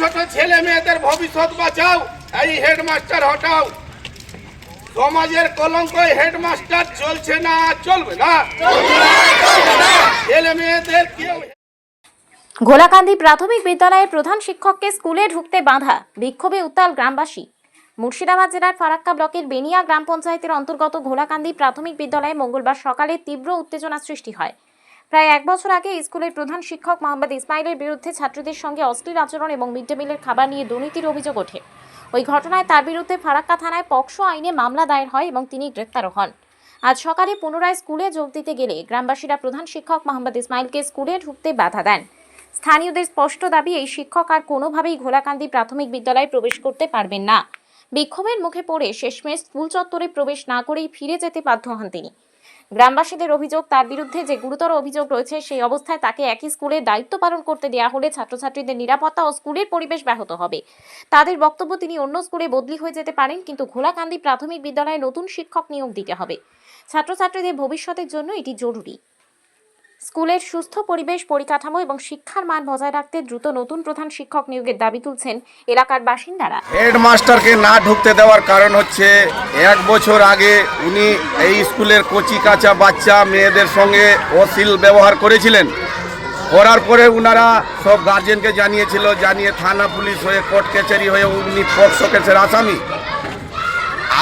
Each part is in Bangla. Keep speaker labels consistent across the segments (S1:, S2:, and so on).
S1: ছোট ছেলে মেয়েদের ভবিষ্যৎ বাঁচাও, এই হেডমাস্টার হটাও। সমাজের কলঙ্ক হেডমাস্টার, চলছে না, চলবে না। ছেলে মেয়েদের কেউ
S2: ঘোলাকান্দি প্রাথমিক বিদ্যালয়ের প্রধান শিক্ষককে স্কুলে ঢুকতে বাধা, বিক্ষোভে উত্তাল গ্রামবাসী। মুর্শিদাবাদ জেলার ফারাক্কা ব্লকের বেনিয়া গ্রাম পঞ্চায়েতের অন্তর্গত ঘোলাকান্দি প্রাথমিক বিদ্যালয়ে মঙ্গলবার সকালে তীব্র উত্তেজনা সৃষ্টি হয়। প্রায় এক বছর আগে স্কুলের প্রধান শিক্ষক মোহাম্মদ ইসমাইলের বিরুদ্ধে ছাত্রদের সঙ্গে অশ্লীল আচরণ এবং মিড ডে মিলের খাবার নিয়ে দুর্নীতির অভিযোগ ওঠে। ওই ঘটনায় তার বিরুদ্ধে ফারাক্কা থানায় পক্সো আইনে মামলা দায়ের হয় এবং তিনি গ্রেপ্তারও হন। আজ সকালে পুনরায় স্কুলে যোগ দিতে গেলে গ্রামবাসীরা প্রধান শিক্ষক মোহাম্মদ ইসমাইলকে স্কুলে ঢুকতে বাধা দেন। স্থানীয়দের স্পষ্ট দাবি, এই শিক্ষক আর কোনোভাবেই ঘোলাকান্দি প্রাথমিক বিদ্যালয়ে প্রবেশ করতে পারবেন না। বিক্ষোভের মুখে পড়ে শেষমেশ স্কুল চত্বরে প্রবেশ না করেই ফিরে যেতে বাধ্য হন তিনি। গ্রামবাসীদের অভিযোগ, তার বিরুদ্ধে যে গুরুতর অভিযোগ রয়েছে, সেই অবস্থায় তাকে একই স্কুলে দায়িত্ব পালন করতে দেওয়া হলে ছাত্রছাত্রীদের নিরাপত্তা ও স্কুলের পরিবেশ ব্যাহত হবে। তাদের বক্তব্য তিনি অন্য স্কুলে বদলি হয়ে যেতে পারেন, কিন্তু ঘোলাকান্দি প্রাথমিক বিদ্যালয়ে নতুন শিক্ষক নিয়োগ দিতে হবে। ছাত্রছাত্রীদের ভবিষ্যতের জন্য এটি জরুরি। স্কুলের সুস্থ পরিবেশ, পরিকাঠামো এবং শিক্ষার মান বজায় রাখতে দ্রুত নতুন প্রধান শিক্ষক নিয়োগের দাবি তুলছেন এলাকার বাসিন্দারা।
S1: হেডমাস্টারকে না ঢুকতে দেওয়ার কারণ হচ্ছে এক বছর আগে উনি এই স্কুলের কচি কাঁচা বাচ্চা মেয়েদের সঙ্গে অশ্লীল ব্যবহার করেছিলেন। করার পরে উনারা সব গার্জেনকে জানিয়েছিল, জানিয়ে থানা পুলিশ হয়ে কোর্ট কাছারি হয়ে উনি পক্সো কেসের আসামি।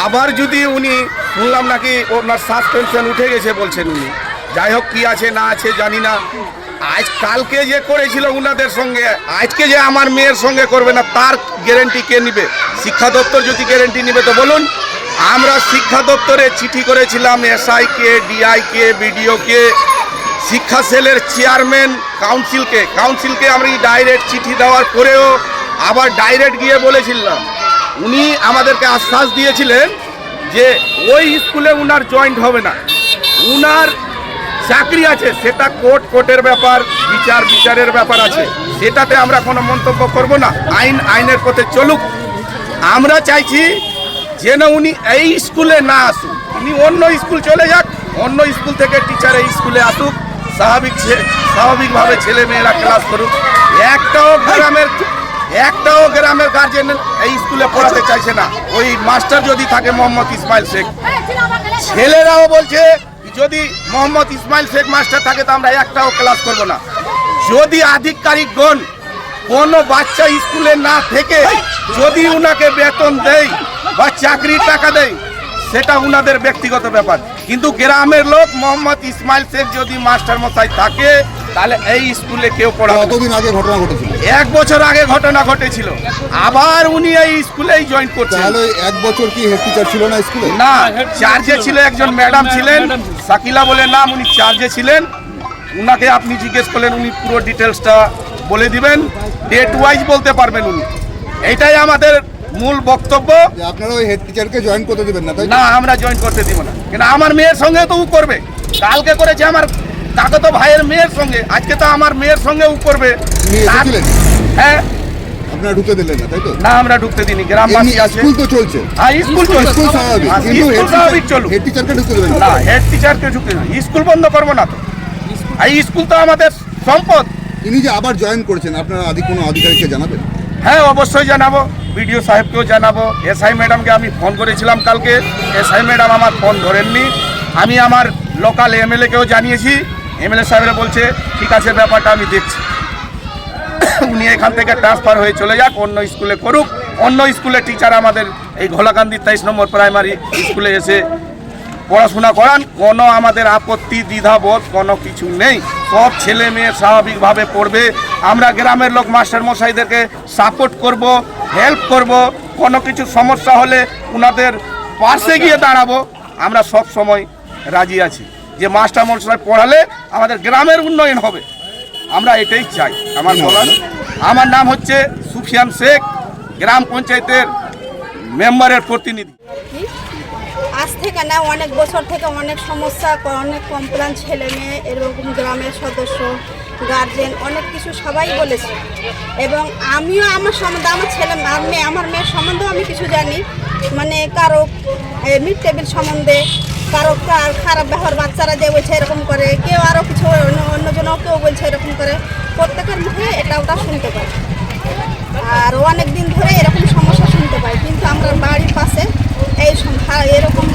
S1: আবার যদি উনি শুনলাম নাকি ওনার সাসপেনশন উঠে গেছে বলছেন উনি। যাই হোক কী আছে না আছে জানি না। আজ কালকে যে করেছিল উনাদের সঙ্গে, আজকে যে আমার মেয়ের সঙ্গে করবে না, তার গ্যারেন্টি কে নিবে? শিক্ষা দপ্তর যদি গ্যারেন্টি নিবে, তো বলুন। আমরা শিক্ষা দপ্তরে চিঠি করেছিলাম এসআইকে ডিআইকে বিডিওকে শিক্ষা সেলের চেয়ারম্যান কাউন্সিলকে কাউন্সিলকে আমি ডাইরেক্ট চিঠি দেওয়ার পরেও আবার ডাইরেক্ট গিয়ে বলেছিলাম। উনি আমাদেরকে আশ্বাস দিয়েছিলেন যে ওই স্কুলে উনার জয়েন্ট হবে না। উনার চাকরি আছে, সেটা কোর্ট, কোর্টের ব্যাপার, বিচার, বিচারের ব্যাপার আছে। সেটাতে আমরা কোনো মন্তব্য করব না। আইন, আইনের পথে চলুক। আমরা চাইছি যেন উনি এই স্কুলে না আসুক। উনি অন্য স্কুল চলে যাক, অন্য স্কুল থেকে টিচার এই স্কুলে আসুক। স্বাভাবিক স্বাভাবিকভাবে ছেলে মেয়েরা ক্লাস করুক। একটাও গ্রামের একটাও গ্রামের গার্জেন এই স্কুলে পড়াতে চাইছে না। ওই মাস্টার যদি থাকে, মোহাম্মদ ইসমাইল শেখ। ছেলেরাও বলছে যদি মোহাম্মদ ইসমাইল শেখ মাস্টার থাকে, তো আমরা একটাও ক্লাস করব না। যদি আধিকারিকগণ কোনো বাচ্চা স্কুলে না থেকে যদি উনাকে বেতন দেয় বা চাকরির টাকা দেয়, সেটা উনাদের ব্যক্তিগত ব্যাপার। কিন্তু গ্রামের লোক মোহাম্মদ ইসমাইল শেখ যদি মাস্টার মশাই থাকে তাহলে এই স্কুলে কেউ পড়া।
S3: কতদিন আগে ঘটনা ঘটেছিল?
S1: এক বছর আগে ঘটনা ঘটেছিল। আবার উনি এই স্কুলেই জয়েন করছেন।
S3: তাহলে এক বছর কি হেড টিচার ছিল না স্কুলে?
S1: না চার্জে ছিল একজন ম্যাডাম ছিলেন। সাকিলা বলে নাম উনি চার্জে ছিলেন। উনাকে আপনি জিজ্ঞেস করলেন উনি পুরো ডিটেলসটা বলে দিবেন। ডেট ওয়াইজ বলতে পারবেন উনি। এইটাই আমাদের মূল বক্তব্য।
S3: আপনারা ওই হেড টিচারকে জয়েন করতে দিবেন না?
S1: না আমরা জয়েন করতে দিব না। কিন্তু আমার মেয়ের সঙ্গে তো ও করবে। কালকে করেছে আমার কাকে তো ভাইয়ের মেয়ের সঙ্গে আজকে তো আমার মেয়ের সঙ্গে করবে? হ্যাঁ।
S3: আপনারা ঢুকতে দিলেন না তাই তো?
S1: না আমরা ঢুকতে গ্রামবাসী আছে।
S3: স্কুল তো চলছে।
S1: হ্যাঁ স্কুল চলছে।
S3: স্কুল স্বাভাবিক
S1: হ্যাঁ,
S3: কিন্তু
S1: স্কুল স্বাভাবিক চলুক।
S3: হেড টিচারকে ঢুকতে দেবেন
S1: না। হেড টিচারকে ঢুকতে না। স্কুল বন্ধ করব না তো। এই স্কুল তো আমাদের সম্পদ।
S3: ইনি যে আবার জয়েন করেছেন আপনারা আদি কোনো আধিকারিককে জানাবেন?
S1: হ্যাঁ অবশ্যই জানাব। বিডিও সাহেবকেও জানাব। এসআই ম্যাডামকে আমি ফোন করেছিলাম কালকে। এসআই ম্যাডাম আমার ফোন ধরেননি। আমি আমার লোকাল এমএলএকেও জানিয়েছি। এমএলএ সাহেবরা বলছে, ঠিক আছে, ব্যাপারটা আমি দেখছি। উনি এখান থেকে ট্রান্সফার হয়ে চলে যাক, অন্য স্কুলে করুক। অন্য স্কুলে টিচার আমাদের এই ঘোলাকান্দি তেইশ নম্বর প্রাইমারি স্কুলে এসে পড়াশোনা করান। কোনো আমাদের আপত্তি, দ্বিধাবোধ, কোনো কিছু নেই। সব ছেলে মেয়ে স্বাভাবিকভাবে পড়বে। আমরা গ্রামের লোক, মাস্টার মশাইদেরকে সাপোর্ট করব হেল্প করব। কোনো কিছু সমস্যা হলে ওনাদের পাশে গিয়ে দাঁড়াবো। আমরা সব সময় রাজি আছি। যে মাস্টার মশাই পড়ালে আমাদের গ্রামের উন্নয়ন হবে। আমরা এটাই চাই আমার বলার। আমার নাম হচ্ছে সুফিয়ান শেখ গ্রাম পঞ্চায়েতের মেম্বারের প্রতিনিধি।
S4: আজ থেকে না অনেক বছর থেকে অনেক সমস্যা অনেক কমপ্লেন ছেলে মেয়ে এরকম গ্রামের সদস্য গার্জেন অনেক কিছু সবাই বলেছে। এবং আমিও আমার সম্বন্ধে আমার ছেলে আর মেয়ে আমার মেয়ের সম্বন্ধেও আমি কিছু জানি। মানে কারও মিড টেবিল সম্বন্ধে কারও খারাপ ব্যবহার বাচ্চারা যে বলছে এরকম করে, কেউ আরও কিছু অন্য অন্যজনও কেউ বলছে এরকম করে, প্রত্যেকের মুখে এটা ওটা শুনতে পাই আর অনেক দিন ধরে এরকম সমস্যা শুনতে পাই কিন্তু আমরা বাড়ির পাশে এই এরকম